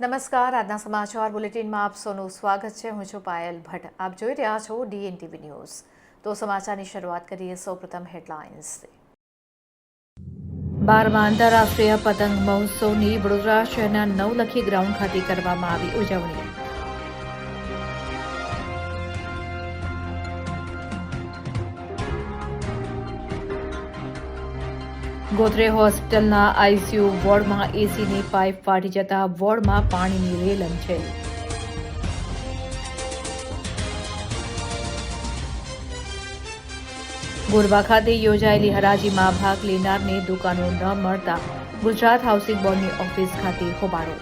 નમસ્કાર. આજના સમાચાર બુલેટિનમાં આપ સૌનું સ્વાગત છે. હું છું પાયલ ભટ્ટ. આપ જોઈ રહ્યા છો ડીએનટીવી ન્યૂઝ. તો સમાચારની શરૂઆત કરીએ સૌપ્રથમ હેડલાઇન્સથી બારમાં આંતરરાષ્ટ્રીય પતંગ મહોત્સવની વડોદરા શહેરના નવલખી ગ્રાઉન્ડ ખાતે કરવામાં આવી ઉજવણી. ગોત્રે હોસ્પિટલના આઈસીયુ વોર્ડમાં એસીની પાઇપ ફાટી જતા વોર્ડમાં પાણીની રેલમ છે ગોરવા ખાતે યોજાયેલી હરાજીમાં ભાગ લેનારને દુકાનો ન મળતા ગુજરાત હાઉસિંગ બોર્ડની ઓફિસ ખાતે હોબાળો.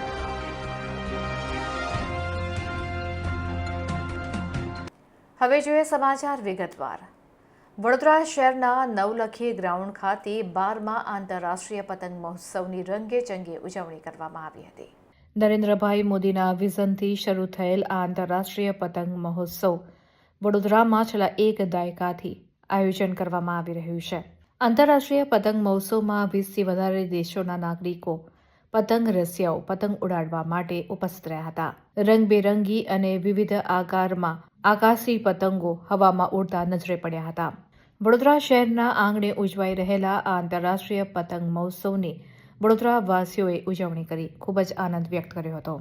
હવે જોઈએ સમાચાર વિગતવાર. વડોદરા શહેરના નવલખી ગ્રાઉન્ડ ખાતે બારમાં આંતરરાષ્ટ્રીય પતંગ મહોત્સવની રંગે ચંગે ઉજવણી કરવામાં આવી હતી. નરેન્દ્રભાઈ મોદીના વિઝનથી શરૂ થયેલ આ આંતરરાષ્ટ્રીય પતંગ મહોત્સવ વડોદરામાં છેલ્લા એક દાયકાથી આયોજન કરવામાં આવી રહ્યું છે. આંતરરાષ્ટ્રીય પતંગ મહોત્સવમાં વીસથી વધારે દેશોના નાગરિકો પતંગ રસિયાઓ પતંગ ઉડાડવા માટે ઉપસ્થિત રહ્યા હતા. રંગબેરંગી અને વિવિધ આકારમાં આકાશી પતંગો હવામાં ઉડતા નજરે પડ્યા હતા. વડોદરા શહેરના આંગણે ઉજવાઈ રહેલા આ આંતરરાષ્ટ્રીય પતંગ મહોત્સવની વડોદરાવાસીઓએ ઉજવણી કરી. ખૂબ જ આનંદ વ્યક્ત કર્યો હતો.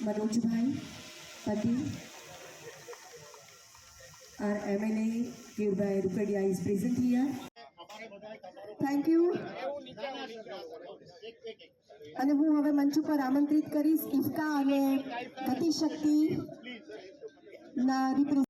મનોજભાઈ પતિ our MLA given by Rupedia is present here. Thank you. અને હું હવે મંચ ઉપર આમંત્રિત કરીશ ઇફકા અને ગતિશક્તિ ના રિપ્રેઝ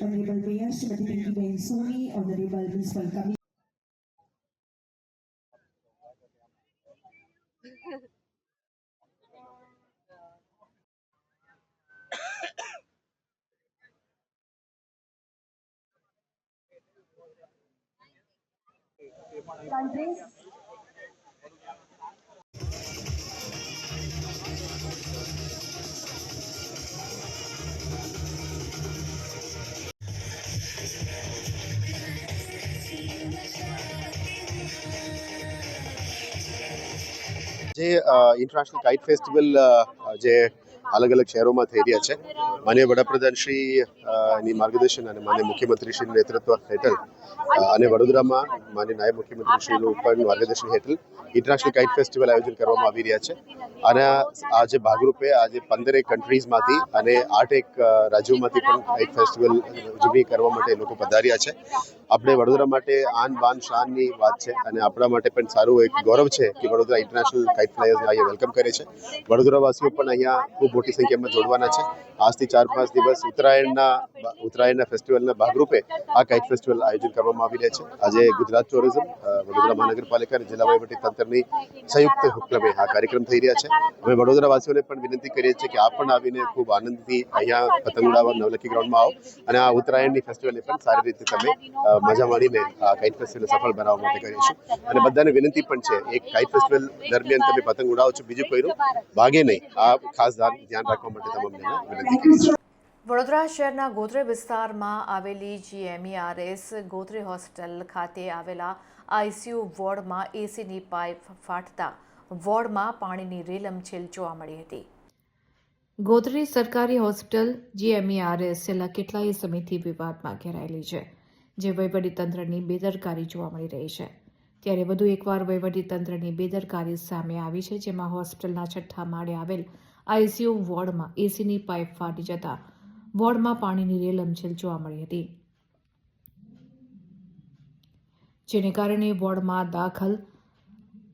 Honorable Mayor Shrimati Pinky Bain Soni, Honorable Municipal Committee. Countries. જે ઇન્ટરનેશનલ કાઇટ ફેસ્ટિવલ જે અલગ અલગ શહેરોમાં થઈ રહ્યા છે. માન્ય વડાપ્રધાન શ્રી ની માર્ગદર્શન અને માન્ય મુખ્યમંત્રી શ્રી નેતૃત્વ હેઠળ અને વડોદરામાં માન્ય નાયબ મુખ્યમંત્રી શ્રીનું પણ માર્ગદર્શન હેઠળ ઇન્ટરનેશનલ કાઇટ ફેસ્ટિવલ આયોજન કરવામાં આવી રહ્યા છે. અને આજે ભાગરૂપે આજે પંદરેક કન્ટ્રીઝમાંથી અને આઠેક એક રાજ્યોમાંથી પણ કાઇટ ફેસ્ટિવલ ઉજવણી કરવા માટે લોકો પધાર્યા છે. આપણે વડોદરા માટે આન બાન શાનની વાત છે અને આપણા માટે પણ સારું એક ગૌરવ છે કે વડોદરા ઇન્ટરનેશનલ કાઇટ ફ્લાયર્સને અહીંયા વેલકમ કરે છે. વડોદરાવાસીઓ પણ અહીંયા ખૂબ મોટી સંખ્યામાં જોડવાના છે. આજથી ચાર પાંચ દિવસ ઉત્તરાયણના ઉત્તરાયણના ફેસ્ટિવલના ભાગરૂપે આ કાઇટ ફેસ્ટિવલ આયોજન કરવામાં આવી રહ્યા છે. આજે ગુજરાત ટુરિઝમ વડોદરા મહાનગરપાલિકા અને જિલ્લા વહીવટી તંત્રની સંયુક્ત ઉપક્રમે આ કાર્યક્રમ થઈ રહ્યા છે. અમે વડોદરાવાસીઓને પણ વિનંતી કરીએ છીએ કે આપ પણ આવીને ખૂબ આનંદથી અહીંયા પતંગ ઉડાવવા નવલખી ગ્રાઉન્ડમાં આવો અને આ ઉત્તરાયણની ફેસ્ટિવલને પણ સારી રીતે તમે મજા મળીને કાઇટ ફેસ્ટિવલ સફળ બનાવવા માટે કરીશું અને બધાને વિનંતી પણ છે, એક કાઇટ ફેસ્ટિવલ દરમિયાન તમે પતંગ ઉડાવો છો, બીજું કોઈનું ભાગે નહીં. આ ખાસ ધ્યાન રાખવા માટે તમામને વિનંતી કરીશું વડોદરા શહેરના ગોત્રે વિસ્તારમાં આવેલી જીએમઈઆરએસ ગોત્રે હોસ્પિટલ ખાતે આવેલા આઈસીયુ વોર્ડમાં એસીની પાઇપ ફાટતા વોર્ડમાં પાણીની રેલમછેલ જોવા મળી હતી. ગોત્રી સરકારી હોસ્પિટલ જીએમઈઆરએસ છેલ્લા કેટલાય સમયથી વિવાદમાં ઘેરાયેલી છે. જે વહીવટીતંત્રની બેદરકારી જોવા મળી રહી છે. ત્યારે વધુ એકવાર વહીવટીતંત્રની બેદરકારી સામે આવી છે, જેમાં હોસ્પિટલના છઠ્ઠા માળે આવેલ આઈસીયુ વોર્ડમાં એસીની પાઇપ ફાટી જતા વોર્ડમાં પાણીની રેલમછેલ જોવા મળી હતી. જેને કારણે વોર્ડમાં દાખલ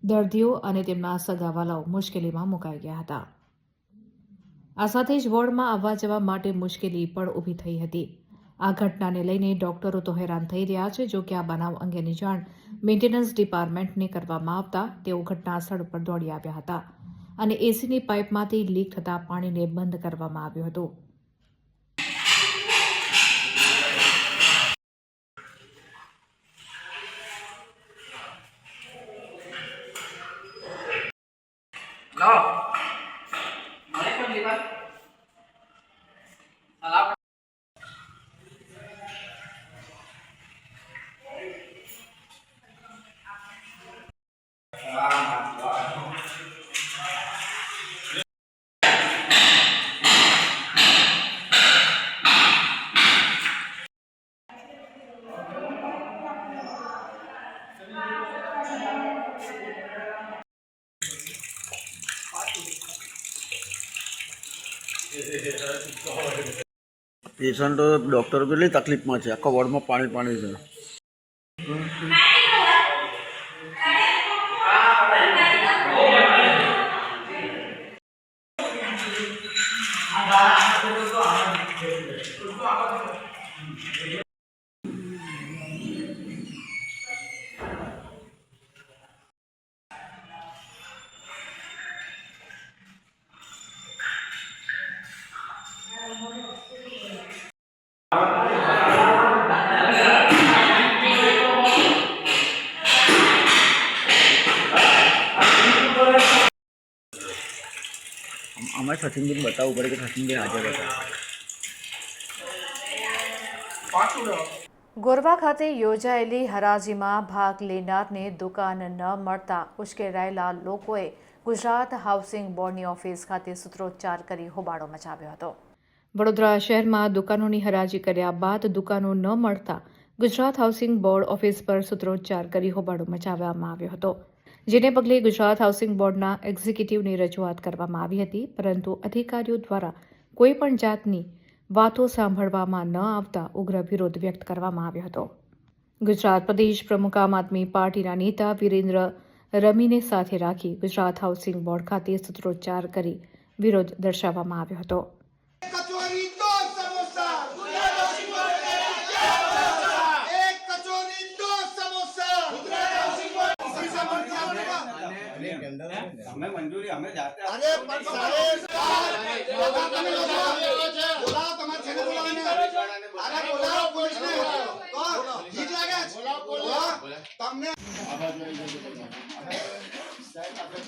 દર્દીઓ અને તેમના સગાવાલાઓ મુશ્કેલીમાં મુકાઈ ગયા હતા. આ સાથે જ વોર્ડમાં આવવા જવા માટે મુશ્કેલી પણ ઊભી થઈ હતી. આ ઘટનાને લઈને ડોક્ટરો તો હેરાન થઈ રહ્યા છે, જો કે આ બનાવ અંગેની જાણ મેન્ટેનન્સ ડિપાર્ટમેન્ટને કરવામાં આવતા તેઓ ઘટના સ્થળ પર દોડી આવ્યા હતા અને એસીની પાઇપમાંથી લીક થતા પાણીને બંધ કરવામાં આવ્યું હતું. લાવો. મારે પણ લીધા પેશન્ટો ડૉક્ટરો કેટલી તકલીફમાં છે? આખા વોર્ડમાં પાણી પાણી છે. અમારે સચિનબેન બતાવવું પડે કે સચિનબેન હાજર હતા ગોરવા ખાતે યોજાયેલી હરાજીમાં ભાગ લેનારને દુકાન ન મળતા ઉશ્કેરાયેલા લોકોએ ગુજરાત હાઉસિંગ બોર્ડની ઓફિસ ખાતે સૂત્રોચ્ચાર કરી હોબાળો મચાવ્યો હતો. વડોદરા શહેરમાં દુકાનોની હરાજી કર્યા બાદ દુકાનો ન મળતા ગુજરાત હાઉસિંગ બોર્ડ ઓફિસ પર સૂત્રોચ્ચાર કરી હોબાળો મચાવવામાં આવ્યો હતો. જેને પગલે ગુજરાત હાઉસિંગ બોર્ડના એક્ઝિક્યુટિવની રજૂઆત કરવામાં આવી હતી, પરંતુ અધિકારીઓ દ્વારા કોઈપણ જાતની વાતો સાંભળવામાં ન આવતા ઉગ્ર વિરોધ વ્યક્ત કરવામાં આવ્યો હતો. ગુજરાત પ્રદેશ પ્રમુખ આમ આદમી પાર્ટીના નેતા વિરેન્દ્ર રમીને સાથે રાખી ગુજરાત હાઉસિંગ બોર્ડ ખાતે સૂત્રોચ્ચાર કરી વિરોધ દર્શાવવામાં આવ્યો હતો. અમે મંજૂરી અમે જાતે અરે પણ સાહેબ બોલાવ તમે બોલાવ તમારે છે બોલાવને અરે બોલાવ. પોલીસ ને તો ઠીક લાગે બોલાવ બોલાવ. તમને સાહેબ આપણે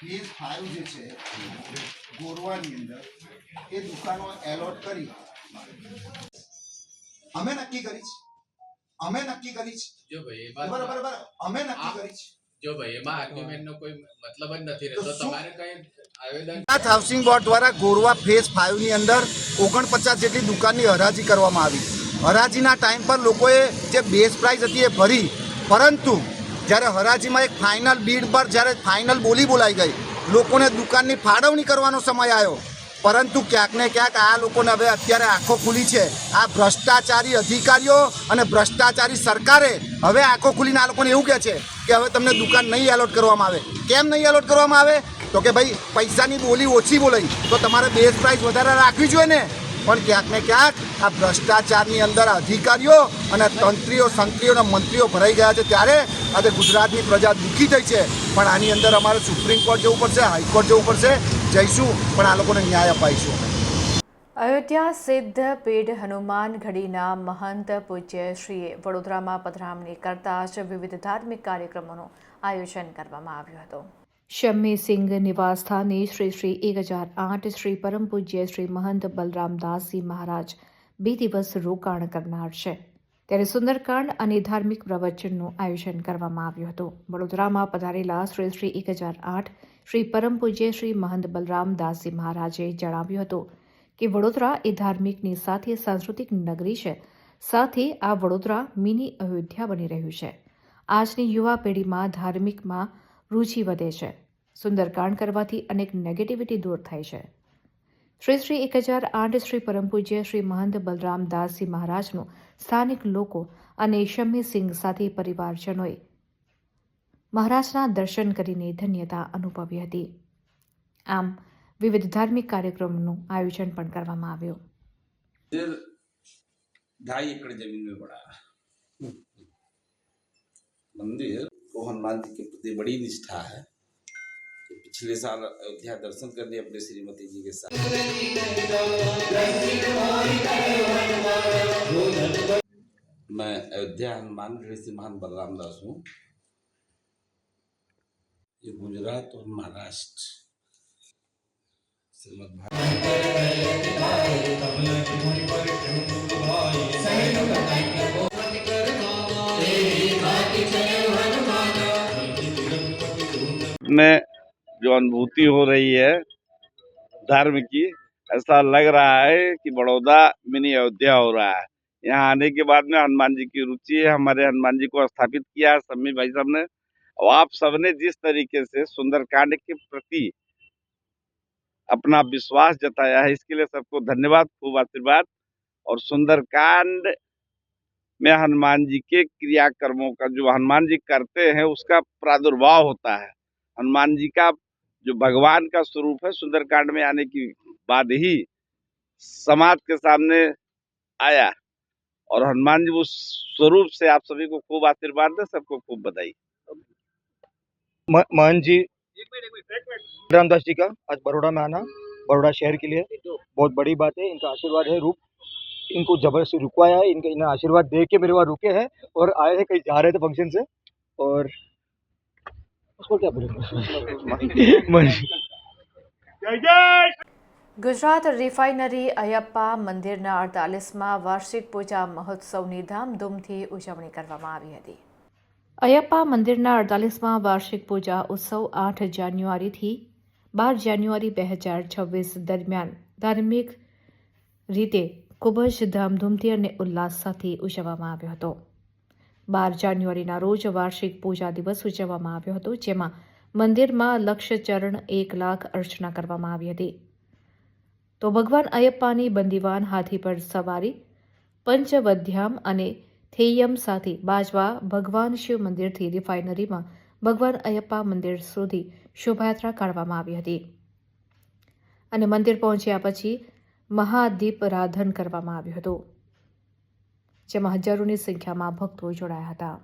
ફેઝ ફાઇવ જે છે ગોરવાની અંદર એ દુકાનો એલોટ કરી. અમે નક્કી કરી છે. અમે નક્કી કરી છે. બરાબર બરાબર. અમે નક્કી કરી છે. જો ભાઈ એમાં આર્ગ્યુમેન્ટ કોઈ મતલબ જ નથી રહેતો. તમારે કઈ આવેદન હાઉસિંગ બોર્ડ દ્વારા ગોરવા ફેઝ ફાઇવની અંદર ઓગણપચાસ જેટલી દુકાનની હરાજી કરવામાં આવી. હરાજીના ટાઈમ પર લોકોએ જે બેઝ પ્રાઇસ હતી એ ભરી. પરંતુ જ્યારે હરાજીમાં એક ફાઇનલ બીડ પર જ્યારે ફાઇનલ બોલી બોલાઈ ગઈ લોકોને દુકાનની ફાળવણી કરવાનો સમય આવ્યો. પરંતુ ક્યાંક ને ક્યાંક આ લોકોને હવે અત્યારે આંખો ખુલી છે. આ ભ્રષ્ટાચારી અધિકારીઓ અને ભ્રષ્ટાચારી સરકારે હવે આંખો ખુલીને આ લોકોને એવું કહે છે કે હવે તમને દુકાન નહીં એલોટ કરવામાં આવે. કેમ નહીં એલોટ કરવામાં આવે? તો કે ભાઈ, પૈસાની બોલી ઓછી બોલાઈ તો તમારે બેઝ પ્રાઇસ વધારે રાખવી જોઈએ ને. પણ ક્યાંક ને ક્યાંક આ ભ્રષ્ટાચારની અંદર અધિકારીઓ અને તંત્રીઓ, સંત્રીઓ અને મંત્રીઓ ભરાઈ ગયા છે. ત્યારે આજે ગુજરાતની પ્રજા દુઃખી થઈ છે. પણ આની અંદર અમારે સુપ્રીમ કોર્ટ જવું પડશે હાઈકોર્ટ જવું પડશે. જઈશું, પણ આ લોકોને ન્યાય અપાઈશું. અયોધ્યા સિદ્ધ પીઠ હનુમાન ઘડીના મહંત પૂજ્ય શ્રીએ વડોદરામાં પધરામણી કરતા જ વિવિધ ધાર્મિક કાર્યક્રમોનું આયોજન કરવામાં આવ્યું હતું. શમ્મી સિંઘ નિવાસસ્થાને શ્રી શ્રી એક હજાર આઠ શ્રી પરમ પૂજ્ય શ્રી મહંત બલરામદાસજી મહારાજ બે દિવસ રોકાણ કરનાર છે. ત્યારે સુંદરકાંડ અને ધાર્મિક પ્રવચનનું આયોજન કરવામાં આવ્યું હતું. વડોદરામાં પધારેલા શ્રી શ્રી એક હજાર આઠ શ્રી પરમ પૂજ્ય શ્રી મહંત બલરામદાસજી મહારાજે જણાવ્યું હતું કે વડોદરા એ ધાર્મિકની સાથે સાંસ્કૃતિક નગરી છે. સાથે આ વડોદરા મિની અયોધ્યા બની રહ્યું છે. આજની યુવા પેઢીમાં ધાર્મિકમાં રુચિ વધે છે. સુંદરકાંડ કરવાથી અનેક નેગેટિવિટી દૂર થાય છે. શ્રી શ્રી એક હજાર આઠ શ્રી પરમ પૂજ્ય શ્રી મહંત બલરામદાસજી મહારાજનું સ્થાનિક લોકો અને શમી સિંઘ સાથે પરિવારજનોએ મહારાજના દર્શન કરીને ધન્યતા અનુભવી હતી. આમ વિવિધ ધાર્મિક કાર્યક્રમોનું આયોજન પણ કરવામાં આવ્યું मंदिर ढाई एकड़ जमीन में बड़ा है मंदिर को हनुमान जी के प्रति बड़ी निष्ठा है कि पिछले साल अयोध्या दर्शन करने अपने श्रीमती जी के साथ मैं अयोध्या हनुमान गढ़ से महान बलराम दास हूँ ये गुजरात और महाराष्ट्र श्रीमद भागवत में जो अनुभूति हो रही है धर्म की, ऐसा लग रहा है कि बड़ौदा मिनी अयोध्या हो रहा है। यहाँ आने के बाद में हनुमान जी की रुचि है, हमारे हनुमान जी को स्थापित किया है सम्मी भाई साहब ने। और आप सबने जिस तरीके से सुंदरकांड के प्रति अपना विश्वास जताया है। इसके लिए सबको धन्यवाद, खूब आशीर्वाद और सुंदरकांड में हनुमान जी के क्रियाकर्मों का जो हनुमान जी करते हैं, उसका प्रादुर्भाव होता है। हनुमान जी का जो भगवान का स्वरूप है, सुंदरकांड में आने की बाद ही समाज के सामने आया और हनुमान जी उस स्वरूप से आप सभी को खूब आशीर्वाद दे, सबको खूब बधाई। म- महंत जी रामदास जी का आज बड़ोड़ा में आना बड़ोड़ा शहर के लिए बहुत बड़ी बात है इनका आशीर्वाद है रूप इनको जबरदस्ती रुकवाया है इनके इन्हें आशीर्वाद दे के मेरे वहाँ रुके हैं और आए हैं कहीं जा रहे थे फंक्शन से और उसको क्या बोले महंत जी ગુજરાત રિફાઇનરી અયપ્પા મંદિરના અડતાલીસમાં વાર્ષિક પૂજા મહોત્સવની ધામધૂમથી ઉજવણી કરવામાં આવી હતી અયપ્પા મંદિરના અડતાલીસમાં વાર્ષિક પૂજા ઉત્સવ આઠ જાન્યુઆરીથી બાર જાન્યુઆરી બે હજાર છવ્વીસ દરમિયાન ધાર્મિક રીતે ખૂબ જ ધામધૂમથી અને ઉલ્લાસ સાથે ઉજવવામાં આવ્યો હતો. બાર જાન્યુઆરીના રોજ વાર્ષિક પૂજા દિવસ ઉજવવામાં આવ્યો હતો, જેમાં મંદિરમાં લક્ષચરણ એક લાખ અર્ચના કરવામાં આવી હતી. તો ભગવાન અયપ્પાની બંદીવાન હાથી પર સવારી પંચવધ્યામ અને થેયમ સાથે બાજવા ભગવાન શિવ મંદિરથી રિફાઇનરીમાં ભગવાન અયપ્પા મંદિર સુધી શોભાયાત્રા કાઢવામાં આવી હતી. અને મંદિર પહોંચ્યા પછી મહાદીપરાધન કરવામાં આવ્યું હતું, જેમાં હજારોની સંખ્યામાં ભક્તો જોડાયા હતા.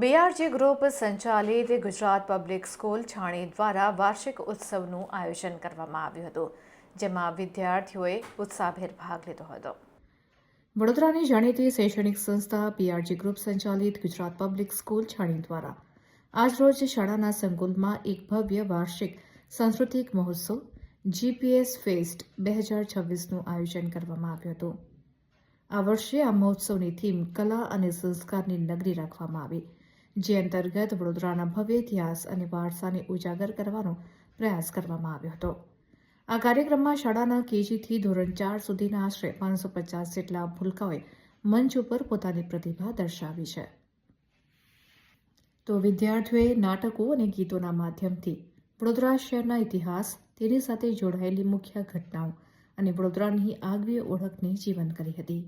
બીઆરજી ગ્રુપ સંચાલિત ગુજરાત પબ્લિક સ્કૂલ છાણી દ્વારા વાર્ષિક ઉત્સવનું આયોજન કરવામાં આવ્યું હતું, જેમાં વિદ્યાર્થીઓએ ઉત્સાહભેર ભાગ લીધો હતો. વડોદરાની જાણીતી શૈક્ષણિક સંસ્થા બીઆરજી ગ્રુપ સંચાલિત ગુજરાત પબ્લિક સ્કૂલ છાણી દ્વારા આજરોજ શાળાના સંકુલમાં એક ભવ્ય વાર્ષિક સાંસ્કૃતિક મહોત્સવ જીપીએસ ફેસ્ટ બે હજાર છવ્વીસનું આયોજન કરવામાં આવ્યું હતું. આ વર્ષે આ મહોત્સવની થીમ કલા અને સંસ્કારની નગરી રાખવામાં આવી. જે અંતર્ગત વડોદરાના ભવ્ય ઇતિહાસ અને વારસાને ઉજાગર કરવાનો પ્રયાસ કરવામાં આવ્યો હતો. આ કાર્યક્રમમાં શાળાના કેજીથી ધોરણ ચાર સુધીના આશરે પાંચસો પચાસ જેટલા ભૂલકાઓએ મંચ ઉપર પોતાની પ્રતિભા દર્શાવી છે. તો વિદ્યાર્થીઓએ નાટકો અને ગીતોના માધ્યમથી વડોદરા શહેરના ઇતિહાસ, તેની સાથે જોડાયેલી મુખ્ય ઘટનાઓ અને વડોદરાની આગવી ઓળખને જીવંત કરી હતી.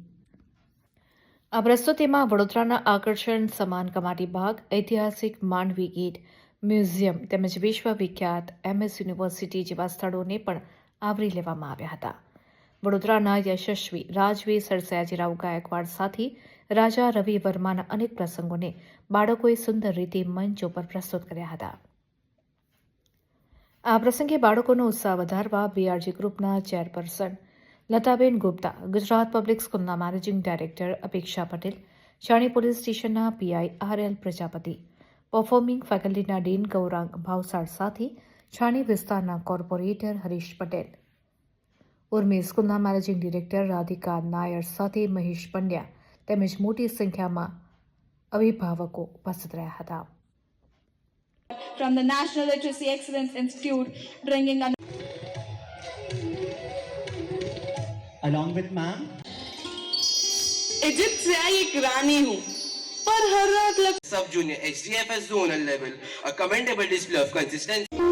આ પ્રસ્તુતિમાં વડોદરાના આકર્ષણ સમાન કમાટી બાગ, ઐતિહાસિક માંડવી ગેટ મ્યુઝિયમ તેમજ વિશ્વવિખ્યાત એમએસ યુનિવર્સિટી જેવા સ્થળોને પણ આવરી લેવામાં આવ્યા હતા. વડોદરાના યશસ્વી રાજવી સરસયાજીરાવ ગાયકવાડ સાથે રાજા રવિ વર્માના અનેક પ્રસંગોને બાળકોએ સુંદર રીતે મંચ ઉપર પ્રસ્તુત કર્યા હતા. આ પ્રસંગે બાળકોનો ઉત્સાહ વધારવા બીઆરજી ગ્રુપના ચેરપર્સન લતાબેન ગુપ્તા ગુજરાત પબ્લિક સ્કૂલના managing director Apeksha Patel Chhani police સ્ટેશનના PI R L Prajapati performing ફેકલ્ટીના dean Gaurang Bhavsar સાથે છાણી વિસ્તારના કોર્પોરેટર હરીશ પટેલ. ઉર્મી સ્કૂલના મેનેજિંગ ડિરેક્ટર રાધિકા નાયર સાથે મહેશ પંડ્યા તેમજ મોટી સંખ્યામાં અભિભાવકો ઉપસ્થિત રહ્યા હતા. From the National Literacy Excellence Institute, bringing along with ma'am Egypt से आई एक रानी हूँ पर हर रात लग Sub Junior HDFS zonal level, a commendable display of consistency.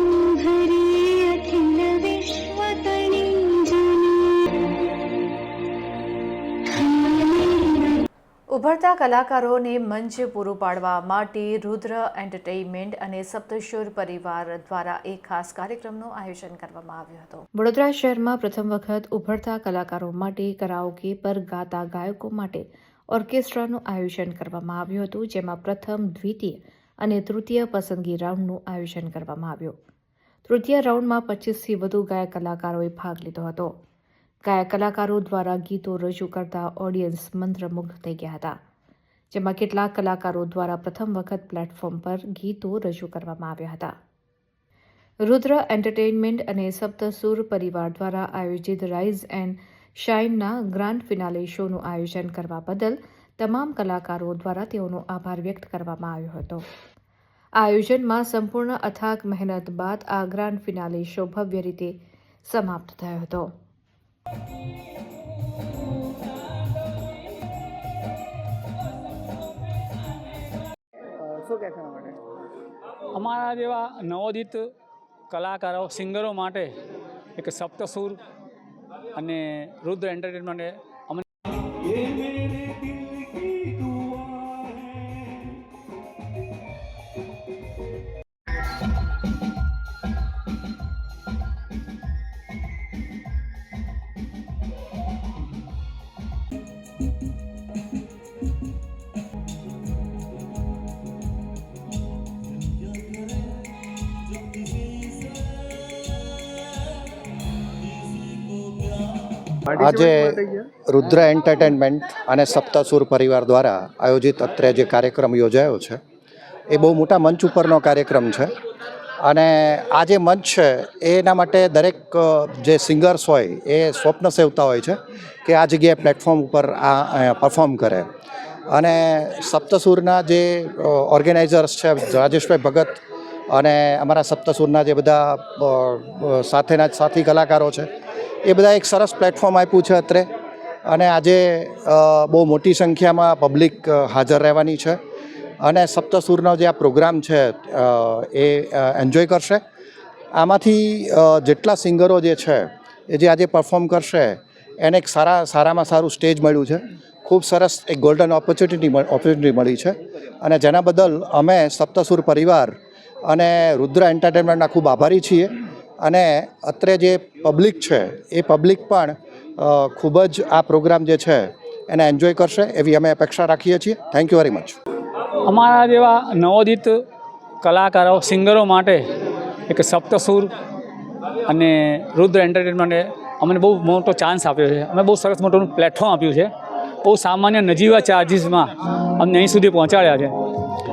ઉભરતા કલાકારોને મંચ પૂરું પાડવા માટે રુદ્ર એન્ટરટેઇનમેન્ટ અને સપ્તશુર પરિવાર દ્વારા એક ખાસ કાર્યક્રમનું આયોજન કરવામાં આવ્યું હતું. વડોદરા શહેરમાં પ્રથમ વખત ઉભરતા કલાકારો માટે કરાઓકે પર ગાતા ગાયકો માટે ઓર્કેસ્ટ્રાનું આયોજન કરવામાં આવ્યું હતું, જેમાં પ્રથમ, દ્વિતીય અને તૃતીય પસંદગી રાઉન્ડનું આયોજન કરવામાં આવ્યું. તૃતીય રાઉન્ડમાં પચીસથી વધુ ગાયક કલાકારોએ ભાગ લીધો હતો. કલાકારો દ્વારા ગીતો રજૂ કરતા ઓડિયન્સ મંત્રમુગ્ધ થઈ ગયા હતા. જેમાં કેટલાક કલાકારો દ્વારા પ્રથમ વખત પ્લેટફોર્મ પર ગીતો રજૂ કરવામાં આવ્યા હતા. રુદ્ર એન્ટરટેઇનમેન્ટ અને સપ્તસુર પરિવાર દ્વારા આયોજિત રાઇઝ એન્ડ શાઇનના ગ્રાન્ડ ફિનાલે શોનું આયોજન કરવા બદલ તમામ કલાકારો દ્વારા તેઓનો આભાર વ્યક્ત કરવામાં આવ્યો હતો. આ આયોજનમાં સંપૂર્ણ અથાગ મહેનત બાદ આ ગ્રાન્ડ ફિનાલે શો ભવ્ય રીતે સમાપ્ત થયો હતો. અમારા જેવા નવોદિત કલાકારો સિંગરો માટે એક સપ્તસુર અને રુદ્ર એન્ટરટેનમેન્ટે અમને આજે રુદ્ર એન્ટરટેનમેન્ટ અને સપ્તસુર પરિવાર દ્વારા આયોજિત અત્રે જે કાર્યક્રમ યોજાયો છે એ બહુ મોટા મંચ ઉપરનો કાર્યક્રમ છે. અને આ જે મંચ છે એના માટે દરેક જે સિંગર્સ હોય એ સ્વપ્ન સેવતા હોય છે કે આ જગ્યાએ પ્લેટફોર્મ ઉપર આ પરફોર્મ કરે. અને સપ્તસુરના જે ઓર્ગેનાઇઝર્સ છે રાજેશભાઈ ભગત અને અમારા સપ્તસુરના જે બધા સાથેના સાથી કલાકારો છે એ બધા એક સરસ પ્લેટફોર્મ આપ્યું છે અત્રે. અને આજે બહુ મોટી સંખ્યામાં પબ્લિક હાજર રહેવાની છે. અને સપ્તસુરનો જે આ પ્રોગ્રામ છે એ એન્જોય કરશે. આમાંથી જેટલા સિંગરો જે છે, એ જે આજે પરફોર્મ કરશે, એને એક સારા, સારામાં સારું સ્ટેજ મળ્યું છે. ખૂબ સરસ એક ગોલ્ડન ઓપોર્ચ્યુનિટી ઓપોર્ચ્યુનિટી મળી છે. અને જેના બદલ અમે સપ્તસુર પરિવાર અને રુદ્ર એન્ટરટેનમેન્ટના ખૂબ આભારી છીએ. અને અત્રે જે પબ્લિક છે, એ પબ્લિક પણ ખૂબ જ આ પ્રોગ્રામ જે છે, એને એન્જોય કરશે એવી અમે અપેક્ષા રાખીએ છીએ. થેન્ક યુ વેરી મચ અમારા જેવા નવોદિત કલાકારો, સિંગરો માટે એક સપ્તસુર અને રુદ્ર એન્ટરટેનમેન્ટે અમને બહુ મોટો ચાન્સ આપ્યો છે. અમે બહુ સરસ મોટું પ્લેટફોર્મ આપ્યું છે. બહુ સામાન્ય નજીવા ચાર્જિસમાં અમને અહીં સુધી પહોંચાડ્યા છે.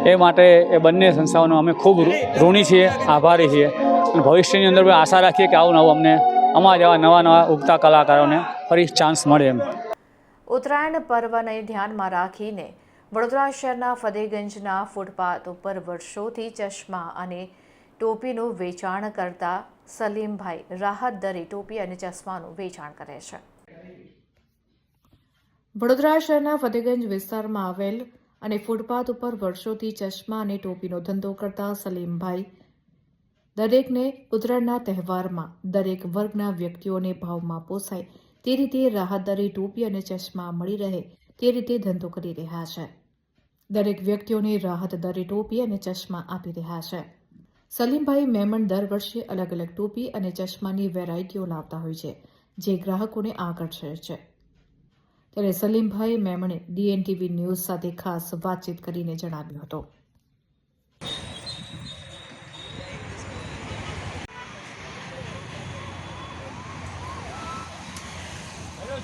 એ માટે એ બંને સંસ્થાઓનો અમે ખૂબ ઋણી છીએ, આભારી છીએ. ભવિષ્યની અંદર આશા રાખીએ કે આવું નવું અમને અમારા જેવા નવા નવા ઉગતા કલાકારોને ફરી ચાન્સ મળે એમ. ઉત્તરાયણ પર્વને ધ્યાનમાં રાખીને વડોદરા શહેરના ફતેગંજના ફૂટપાથ ઉપર વર્ષોથી ચશ્મા અને ટોપીનું વેચાણ કરતા સલીમભાઈ રાહત દરે ટોપી અને ચશ્માનું વેચાણ કરે છે. વડોદરા શહેરના ફતેગંજ વિસ્તારમાં આવેલ અને ફૂટપાથ ઉપર વર્ષોથી ચશ્મા અને ટોપીનો ધંધો કરતા સલીમભાઈ દરેકને ઉત્તરાયણના તહેવારમાં દરેક વર્ગના વ્યક્તિઓને ભાવમાં પોસાય, તે રીતે રાહત દરે ટોપી અને ચશ્મા મળી રહે, તે રીતે ધંધો કરી રહ્યા છે. દરેક વ્યક્તિઓને રાહત દરે ટોપી અને ચશ્મા આપી રહ્યા છે. સલીમભાઈ મેમણ દર વર્ષે અલગ અલગ ટોપી અને ચશ્માની વેરાયટીઓ લાવતા હોય છે, જે ગ્રાહકોને આકર્ષે છે. ત્યારે સલીમભાઈ મેમણે ડીએનટીવી ન્યૂઝ સાથે ખાસ વાતચીત કરીને જણાવ્યું હતું.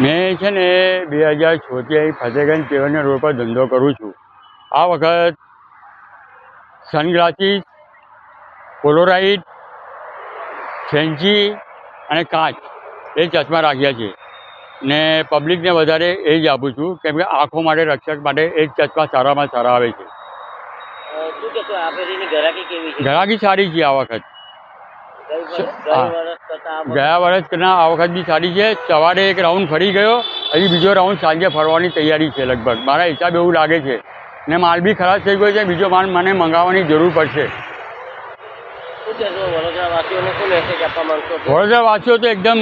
મેં છે ને બે હજાર છોથી અહીં ફતેગંજ કેવરના રોડ પર ધંધો કરું છું. આ વખત સનગ્લાસીસ પોલોરાઇડ ફેન્સી અને કાચ એ ચશ્મા રાખ્યા છે. ને પબ્લિકને વધારે એ જ આપું છું કેમ કે આંખો માટે રક્ષક માટે એ જ ચશ્મા સારામાં સારા આવે છે. ગ્રાહકી સારી છે આ વખત. ગયા વર્ષ કરતાં આ વખત બી સારી છે. સવારે એક રાઉન્ડ ફરી ગયો હજી બીજો રાઉન્ડ સાંજે ફરવાની તૈયારી છે લગભગ. મારા હિસાબે એવું લાગે છે. ને માલ બી ખરાબ થઈ ગયો છે બીજો માલ મને મંગાવવાની જરૂર પડશે? વડોદરાવાસીઓ તો એકદમ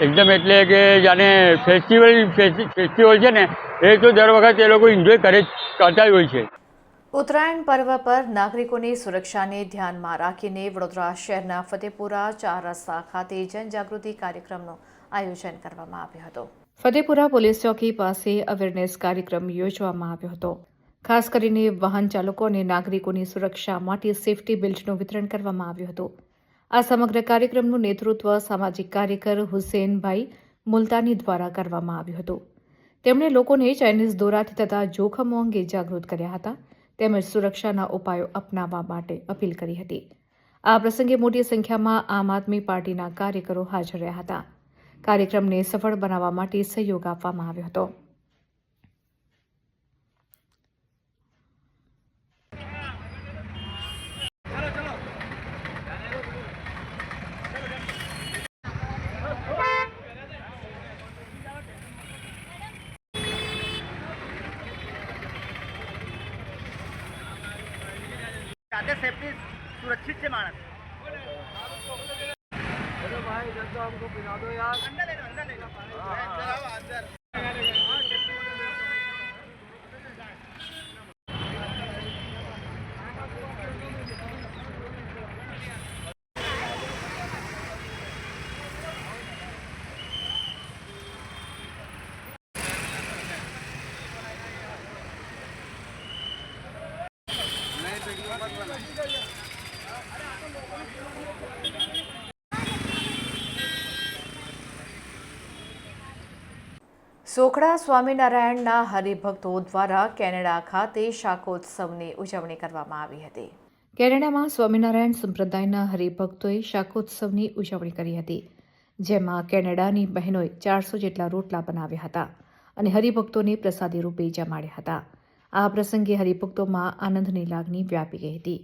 એકદમ એટલે કે જાણે ફેસ્ટિવલ ફેસ્ટિવલ છે ને એ તો દર વખત એ લોકો એન્જોય કરે કરતા જ હોય છે. ઉત્તરાયણ પર્વ પર નાગરિકોની સુરક્ષાને ધ્યાનમાં રાખીને વડોદરા શહેરના ફતેપુરા ચાર રસ્તા ખાતે જનજાગૃતિ કાર્યક્રમનું આયોજન કરવામાં આવ્યું હતું. ફતેપુરા પોલીસ ચોકી પાસે અવેરનેસ કાર્યક્રમ યોજવામાં આવ્યો હતો. ખાસ કરીને વાહન ચાલકો અને નાગરિકોની સુરક્ષા માટે સેફટી બેલ્ટનું વિતરણ કરવામાં આવ્યું હતું. આ સમગ્ર કાર્યક્રમનું નેતૃત્વ સામાજિક કાર્યકર હુસેનભાઈ મુલતાની દ્વારા કરવામાં આવ્યું હતું. તેમણે લોકોને ચાઇનીઝ દોરાથી થતા જોખમો અંગે જાગૃત કર્યા હતા. તેમજ સુરક્ષાના ઉપાયો અપનાવવા માટે અપીલ કરી હતી. આ પ્રસંગે મોટી સંખ્યામાં આમ આદમી પાર્ટીના કાર્યકરો હાજર રહ્યા હતા. કાર્યક્રમને સફળ બનાવવા માટે સહયોગ આપવામાં આવ્યો હતો. જાતે સેફટી સુરક્ષિત છે માણસ સોખડા સ્વામિનારાયણના હરિભક્તો દ્વારા કેનેડા ખાતે શાકોત્સવની ઉજવણી કરવામાં આવી હતી. કેનેડામાં સ્વામિનારાયણ સંપ્રદાયના હરિભક્તોએ શાકોત્સવની ઉજવણી કરી હતી. જેમાં કેનેડાની બહેનોએ ચારસો જેટલા રોટલા બનાવ્યા હતા અને હરિભક્તોને પ્રસાદી રૂપે જમાડ્યા હતા. આ પ્રસંગે હરિભક્તોમાં આનંદની લાગણી વ્યાપી ગઈ હતી.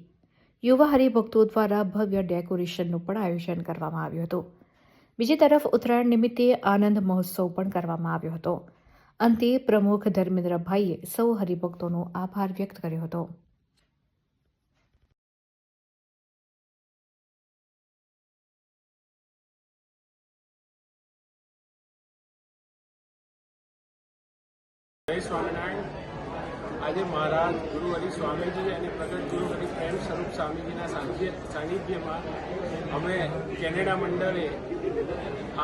યુવા હરિભક્તો દ્વારા ભવ્ય ડેકોરેશનનું પણ આયોજન કરવામાં આવ્યું હતું. બીજી તરફ ઉત્તરાયણ નિમિત્તે આનંદ મહોત્સવ પણ કરવામાં આવ્યો હતો. અંતે પ્રમુખ ધર્મેન્દ્રભાઈએ સૌ હરિભક્તોનો આભાર વ્યક્ત કર્યો હતો. સ્વામિનારાયણ. આજે મહારાજ ગુરુ હરિ સ્વામીજી અને પ્રગટ ગુરુ હરિ પ્રેમ સ્વરૂપ સ્વામીજીના સાનિધ્ય સાનિધ્યમાં અમે કેનેડા મંડળે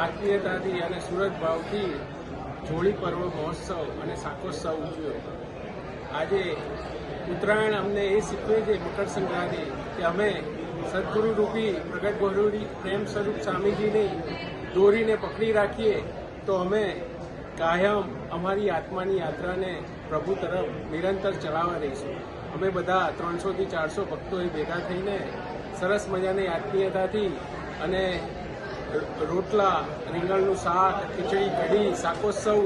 આત્મીયતાથી અને સુરત ભાવથી જોળી પર્વ મહોત્સવ અને શાકોત્સવ ઉજવ્યો. આજે ઉત્તરાયણ અમને એ શીખવે છે મકર સંક્રાંતિ કે અમે સદગુરુ રૂપી પ્રગટ ગુરુ પ્રેમ સ્વરૂપ સ્વામીજીની દોરીને પકડી રાખીએ તો અમે કાયમ અમારી આત્માની યાત્રાને પ્રભુ તરફ નિરંતર ચલાવવા દઈશું અમે બધા ત્રણસોથી ચારસો ભક્તોએ ભેગા થઈને સરસ મજાની આત્મીયતાથી અને રોટલા, રીંગણનું શાક, ખીચડી, કઢી, શાકોત્સવ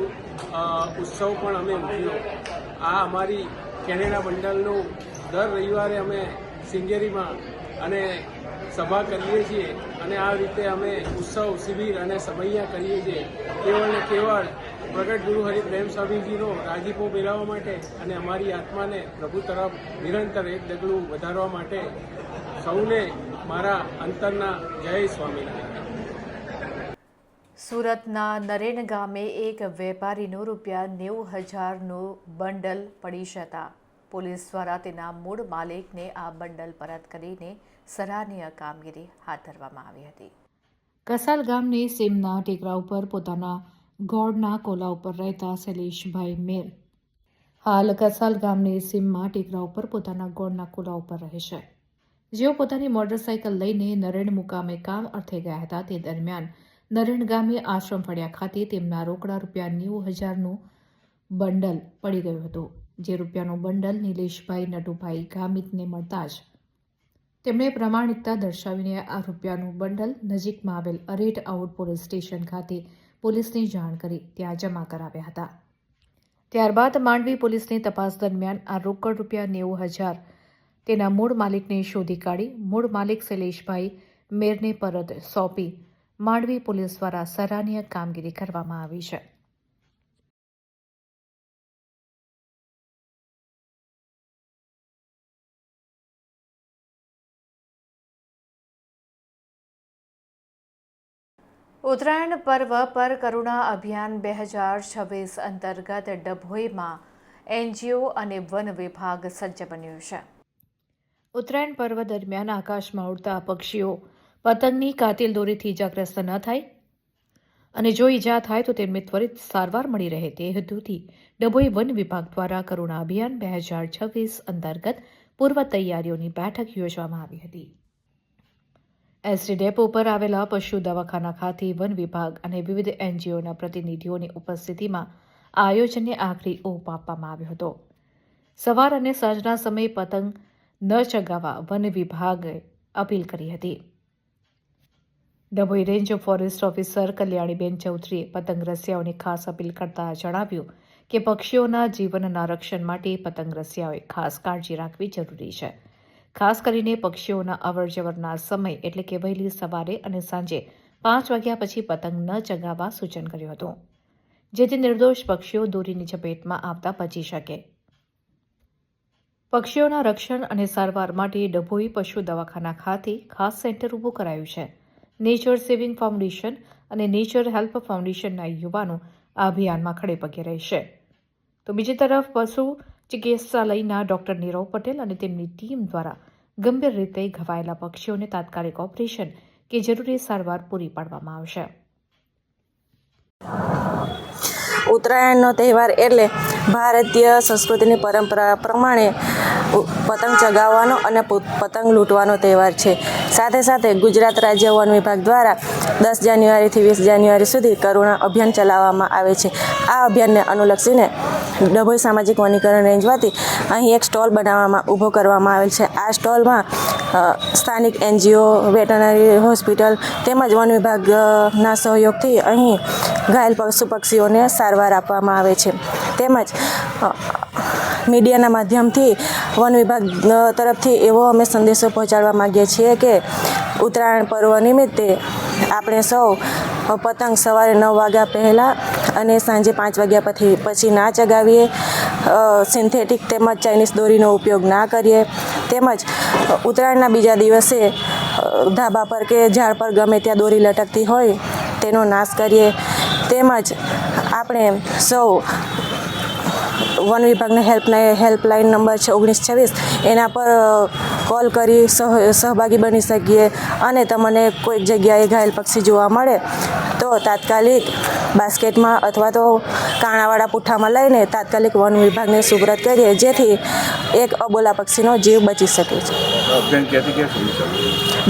ઉત્સવ પણ અમે ઉજવ્યો. આ અમારી કેનેડા મંડળનું દર રવિવારે અમે સિંગેરીમાં અને સભા કરીએ છીએ અને આ રીતે અમે ઉત્સવ, શિબિર અને સમૈયા કરીએ છીએ. કેવળ ને કેવળ પ્રગટ ગુરુ હરિ પ્રેમ સ્વામીજીનો રાજીપો મેળવવા માટે અને અમારી આત્માને પ્રભુ તરફ નિરંતર એક ડગલું વધારવા માટે સૌને મારા અંતરના જય સ્વામિનારાયણ. સુરતના નરેન ગામે એક વેપારીનું રૂપિયા નેવું હજારનું બંડલ પડી જતા. પોલીસ દ્વારા તેના મૂળ માલિકને આ બંડલ પરત કરીને સરાહનીય કામગીરી હાથ ધરવામાં આવી હતી. કસાલ ગામની સીમના ટેકરા ઉપર પોતાના ગોળના કોલા ઉપર રહેતા શૈલેષભાઈ મેર. હાલ કસાલ ગામની સીમમાં ટેકરા ઉપર પોતાના ગોળના કોલા ઉપર રહે છે. જેઓ પોતાની મોટરસાયકલ લઈને નરેણ મુકામે કામ અર્થે ગયા હતા તે દરમિયાન નરેણ ગામે આશ્રમ ફળિયા ખાતે તેમના રોકડા રૂપિયા નેવું હજારનું બંડલ પડી ગયું હતું, જે રૂપિયાનું બંડલ નિલેશભાઈ નટુભાઈ ગામિતને મળતા જ તેમણે પ્રમાણિકતા દર્શાવીને આ રૂપિયાનું બંડલ નજીકમાં આવેલ અરેટ આઉટ પોલીસ સ્ટેશન ખાતે પોલીસને જાણ કરી ત્યાં જમા કરાવ્યા હતા. ત્યારબાદ માંડવી પોલીસની તપાસ દરમિયાન આ રોકડ રૂપિયા નેવું હજાર તેના મૂળ માલિકને શોધી કાઢી મૂળ માલિક શૈલેષભાઈ મેરને પરત સોંપી માંડવી પોલીસ દ્વારા સરાહનીય કામગીરી કરવામાં આવી છે. ઉત્તરાયણ પર્વ પર કરુણા અભિયાન બે હજાર છવ્વીસ અંતર્ગત ડભોઈમાં એનજીઓ અને વન વિભાગ સજ્જ બન્યું છે. ઉત્તરાયણ પર્વ દરમિયાન આકાશમાં ઉડતા પક્ષીઓ પતંગની કાતિલ દોરીથી ઇજાગ્રસ્ત ન થાય અને જો ઈજા થાય તો તેમને ત્વરિત સારવાર મળી રહે તે હેતુથી ડભોઈ વન વિભાગ દ્વારા કરુણા અભિયાન બે હજાર છવ્વીસ અંતર્ગત પૂર્વ તૈયારીઓની બેઠક યોજવામાં આવી હતી. એસટી ડેપો પર આવેલા પશુ દવાખાના ખાતે વન વિભાગ અને વિવિધ એનજીઓના પ્રતિનિધિઓની ઉપસ્થિતિમાં આયોજનને આખરી ઓપ આપવામાં આવ્યો હતો. સવાર અને સાંજના સમયે પતંગ ન ચગાવવા વન વિભાગે અપીલ કરી હતી. Dabhoi range forest officer Kalyaniben ચૌધરીએ પતંગ રસિયાઓને ખાસ અપીલ કરતા જણાવ્યું કે પક્ષીઓના જીવનના રક્ષણ માટે પતંગ રસિયાઓએ ખાસ કાળજી રાખવી જરૂરી છે. ખાસ કરીને પક્ષીઓના અવર જવરના સમય એટલે કે વહેલી સવારે અને સાંજે પાંચ વાગ્યા પછી પતંગ ન ચગાવવા સૂચન કર્યું હતું, જેથી નિર્દોષ પક્ષીઓ દોરીની ઝપેટમાં આવતા બચી શકે. પક્ષીઓના રક્ષણ અને સારવાર માટે ડભોઈ પશુ દવાખાના ખાતે ખાસ સેન્ટર ઊભું કરાયું છે. નેચર સેવિંગ ફાઉન્ડેશન અને નેચર હેલ્પ ફાઉન્ડેશનના યુવાનો આ અભિયાનમાં ખડેપગે રહેશે. તો બીજી તરફ પશુ ચિકિત્સાલયના ડોક્ટર નીરવ પટેલ અને તેમની ટીમ દ્વારા ગંભીર રીતે ઘવાયેલા પક્ષીઓને તાત્કાલિક ઓપરેશન કે જરૂરી સારવાર પૂરી પાડવામાં આવશે. ઉત્તરાયણનો તહેવાર એટલે ભારતીય સંસ્કૃતિની પરંપરા પ્રમાણે પતંગ ચગાવવાનો અને પતંગ લૂંટવાનો તહેવાર છે. સાથે સાથે ગુજરાત રાજ્ય વન વિભાગ દ્વારા દસ જાન્યુઆરીથી વીસ જાન્યુઆરી સુધી કરુણા અભિયાન ચલાવવામાં આવે છે. આ અભિયાનને અનુલક્ષીને ડભોઈ સામાજિક વનીકરણ રેન્જ વતી અહીં એક સ્ટોલ બનાવવામાં ઊભો કરવામાં આવેલ છે. આ સ્ટોલમાં સ્થાનિક એનજીઓ, વેટરનરી હોસ્પિટલ તેમજ વન વિભાગના સહયોગથી અહીં ઘાયલ પશુ પક્ષીઓને સારવાર આપવામાં આવે છે. તેમજ મીડિયાના માધ્યમથી વન વિભાગ તરફથી એવો અમે સંદેશો પહોંચાડવા માગીએ છીએ કે ઉત્તરાયણ પર્વ નિમિત્તે આપણે સૌ પતંગ સવારે નવ વાગ્યા પહેલાં અને સાંજે પાંચ વાગ્યા પછી પછી ના ચગાવીએ. સિન્થેટિક તેમજ ચાઇનીઝ દોરીનો ઉપયોગ ના કરીએ. તેમજ ઉત્તરાયણના બીજા દિવસે ધાબા પર કે ઝાડ પર ગમે ત્યાં દોરી લટકતી હોય, તેનો નાશ કરીએ. તેમજ, આપણે સૌ વન વિભાગને હેલ્પલાઇન હેલ્પલાઇન નંબર છે, ઓગણીસ છવ્વીસ, એના પર કોલ કરી સહ સહભાગી બની શકીએ અને તમને કોઈક જગ્યાએ ઘાયલ પક્ષી જોવા મળે તો તાત્કાલિક બાસ્કેટમાં અથવા તો કાણાવાળા પુઠ્ઠામાં લઈને તાત્કાલિક વન વિભાગને સુપ્રત કરીએ જેથી એક અબોલા પક્ષીનો જીવ બચી શકે છે.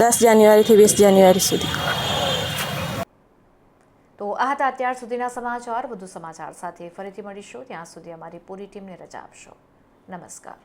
દસ જાન્યુઆરીથી વીસ જાન્યુઆરી સુધી. તો આ હતા અત્યાર સુધીના સમાચાર. વધુ સમાચાર સાથે ફરીથી મળીશું. ત્યાં સુધી અમારી પૂરી ટીમને રજા આપશો. નમસ્કાર.